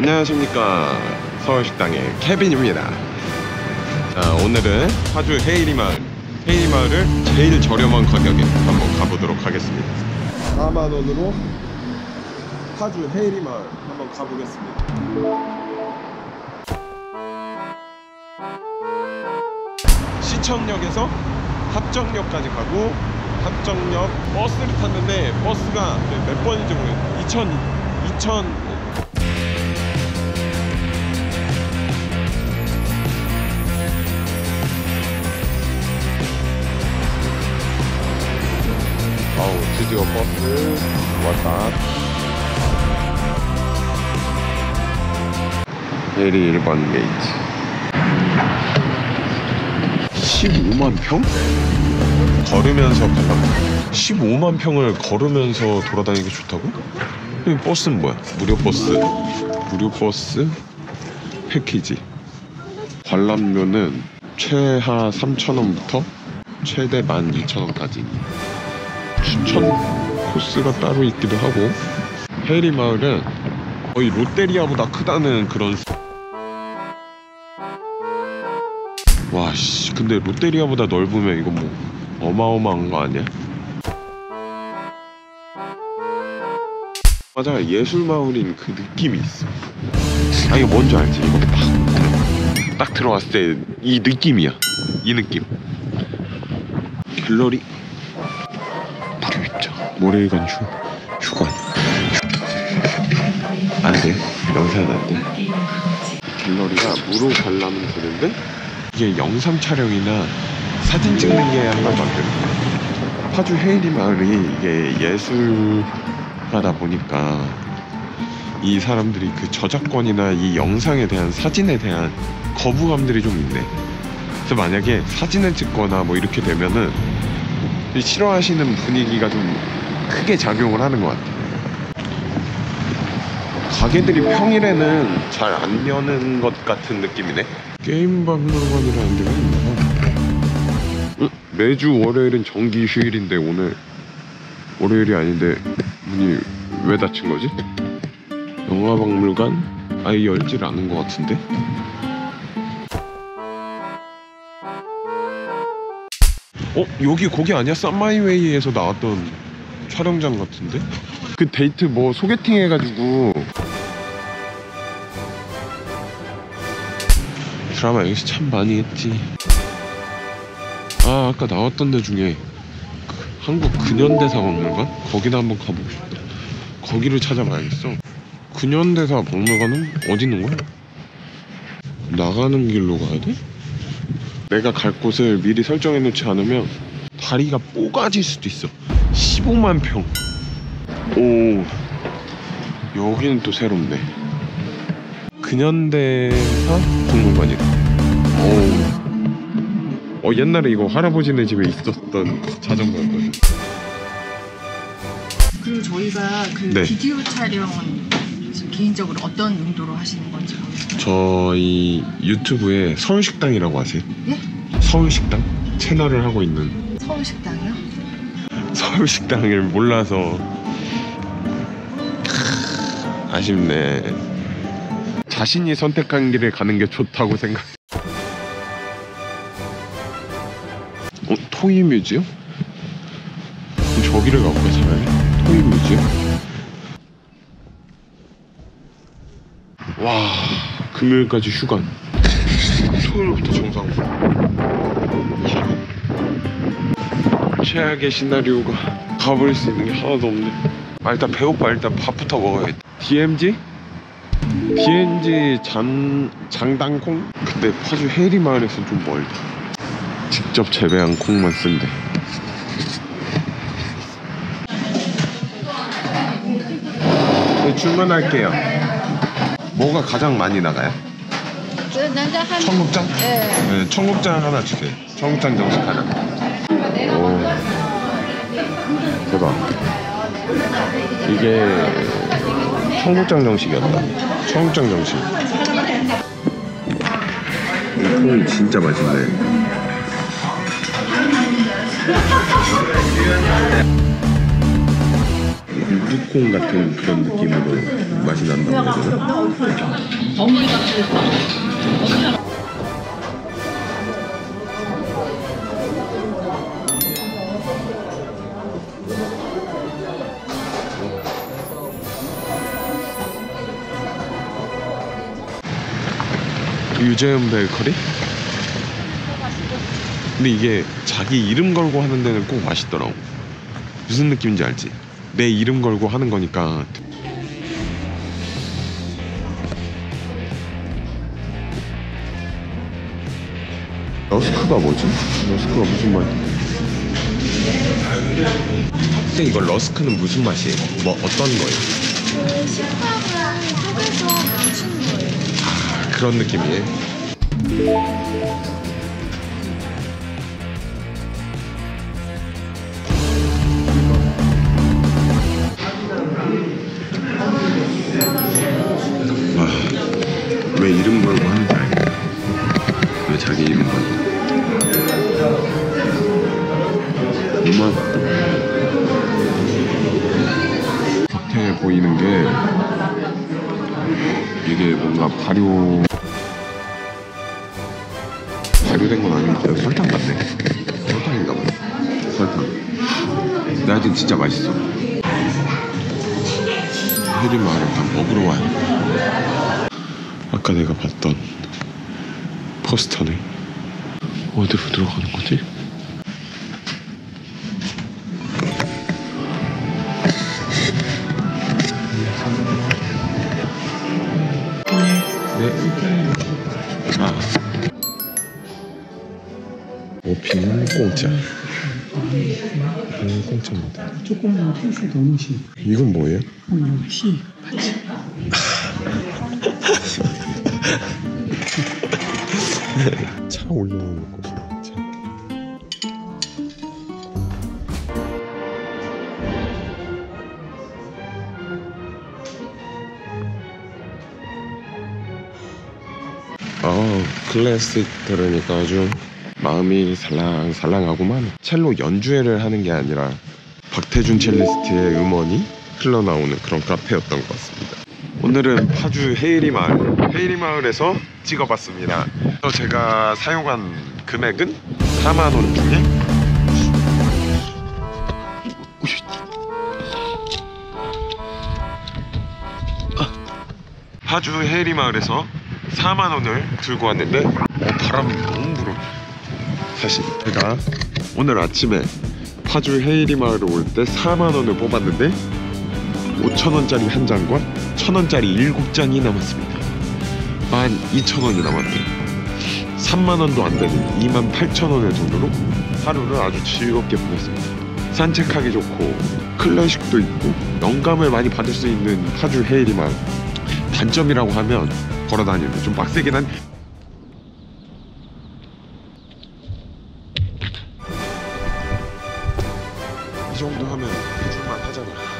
안녕하십니까. 서울식당의 케빈입니다. 자 오늘은 파주 헤이리 마을 헤이리 마을을 제일 저렴한 가격에 한번 가보도록 하겠습니다. 4만원으로 파주 헤이리 마을 한번 가보겠습니다. 시청역에서 합정역까지 가고 합정역 버스를 탔는데 버스가 몇 번인지 모르겠어요. 2000 2000 대리 1번 게이트 15만 평? 걸으면서 가려면 15만 평을 걸으면서 돌아다니기 좋다고? 이 버스는 뭐야? 무료 버스 무료 버스 패키지 관람료는 최하 3,000원부터 최대 12,000원까지 추천 코스가 따로 있기도 하고 헤리 마을은 거의 롯데리아보다 크다는 그런 근데 롯데리아보다 넓으면 이거 뭐 어마어마한 거 아니야? 맞아 예술 마을인 그 느낌이 있어. 아 이거 뭔지 알지? 이거 딱, 딱 들어왔을 때 이 느낌이야. 이 느낌. 갤러리? 무료 입장 모래일관 휴, 휴관. 안돼. 영상 안돼. 갤러리가 무료 관람은 되는데 이게 영상 촬영이나 사진 찍는 게 되는 파주 헤이리 마을이 이게 예술가다 보니까 이 사람들이 그 저작권이나 이 영상에 대한 사진에 대한 거부감들이 좀 있네. 그래서 만약에 사진을 찍거나 뭐 이렇게 되면은 싫어하시는 분위기가 좀 크게 작용을 하는 것 같아. 가게들이 평일에는 잘 안 여는 것 같은 느낌이네. 게임 박물관이라는 데가 있나? 응? 매주 월요일은 정기 휴일인데 오늘 월요일이 아닌데 문이 왜 닫힌 거지? 영화 박물관 아예 열질 않은 것 같은데? 어? 여기 거기 아니야? 쌈마이웨이에서 나왔던 촬영장 같은데? 그 데이트 뭐 소개팅 해가지고 드라마 여기서 참 많이 했지 아 아까 나왔던 데 중에 그 한국 근현대사 박물관? 거기나 한번 가보고 싶다 거기를 찾아봐야겠어 근현대사 박물관은 어디 있는 거야? 나가는 길로 가야 돼? 내가 갈 곳을 미리 설정해 놓지 않으면 다리가 뽀가질 수도 있어 15만 평 오, 여기는 또 새롭네. 근현대사 박물관이다. 오, 어 옛날에 이거 할아버지네 집에 있었던 자전거였거든. 그리고 저희가 그 네. 비디오 촬영은 지금 개인적으로 어떤 용도로 하시는 건지 모르겠어요. 저희 유튜브에 서울식당이라고 아세요? 예? 서울식당 채널을 하고 있는 서울식당이요? 서울식당을 몰라서 크, 아쉽네. 자신이 선택한 길을 가는 게 좋다고 생각. 토이 뮤지엄? 저기를 가볼까 차라리? 토이 뮤지엄? 와 금요일까지 휴관. 토요일부터 정상으로. 최악의 시나리오가 가버릴 수 있는 게 하나도 없네. 아 일단 배고파 일단 밥부터 먹어야겠다. DMZ? DMZ 장 장당콩? 근데 파주 헤리 마을에서 좀 멀다. 직접 재배한 콩만 쓴대. 네, 주문할게요. 뭐가 가장 많이 나가요? 한 청국장? 예. 네, 청국장 하나 주세요. 청국장 정식 하나. 오, 대박. 이게 청국장 정식이었다. 청국장 정식. 이 콩이 진짜 맛있네. 유리콩 같은 그런 느낌으로 맛이 난다고 해야 되나? 유재현 베이커리? 근데 이게 자기 이름 걸고 하는 데는 꼭 맛있더라고 무슨 느낌인지 알지? 내 이름 걸고 하는 거니까 러스크가 뭐지? 러스크가 무슨 맛? 근데 이거 러스크는 무슨 맛이에요? 뭐 어떤 거예요? 식빵을 속에서 묻힌 거예요. 아 그런 느낌이에요? 겉에 보이는 게 이게 뭔가 발효 발효된 건 그냥 설탕 같네. 설탕인가 봐 설탕. 근데 하여튼 진짜 맛있어. 해리마을 일단 먹으러 와야 아까 내가 봤던 포스터네. 어디로 들어가는 거지? 아. 오, 빈 공짜. 빈 공짜입니다. 조금만 펜스 도넛이 이건 뭐예요? 오늘 씨같 아 클래식 들으니까 아주 마음이 살랑살랑하구만 첼로 연주회를 하는 게 아니라 박태준 첼리스트의 음원이 흘러나오는 그런 카페였던 것 같습니다 오늘은 파주 헤이리 마을 헤이리 마을에서 찍어봤습니다 제가 사용한 금액은 4만 원 중에 우씨. 아. 파주 헤이리 마을에서 4만 원을 들고 왔는데 어, 바람이 너무 불어 사실 제가 오늘 아침에 파주 헤이리 마을에 올때 4만 원을 뽑았는데 5천 원짜리 한 장과 1천 원짜리 7장이 남았습니다. 12,000원이 남았네요. 3만 원도 안 되는 2만 8천 원의 돈으로 하루를 아주 즐겁게 보냈습니다. 산책하기 좋고 클래식도 있고 영감을 많이 받을 수 있는 파주 헤이리 마을. 단점이라고 하면 걸어 다니는데 좀 빡세긴 한. 이 정도 하면 해줄만 하잖아.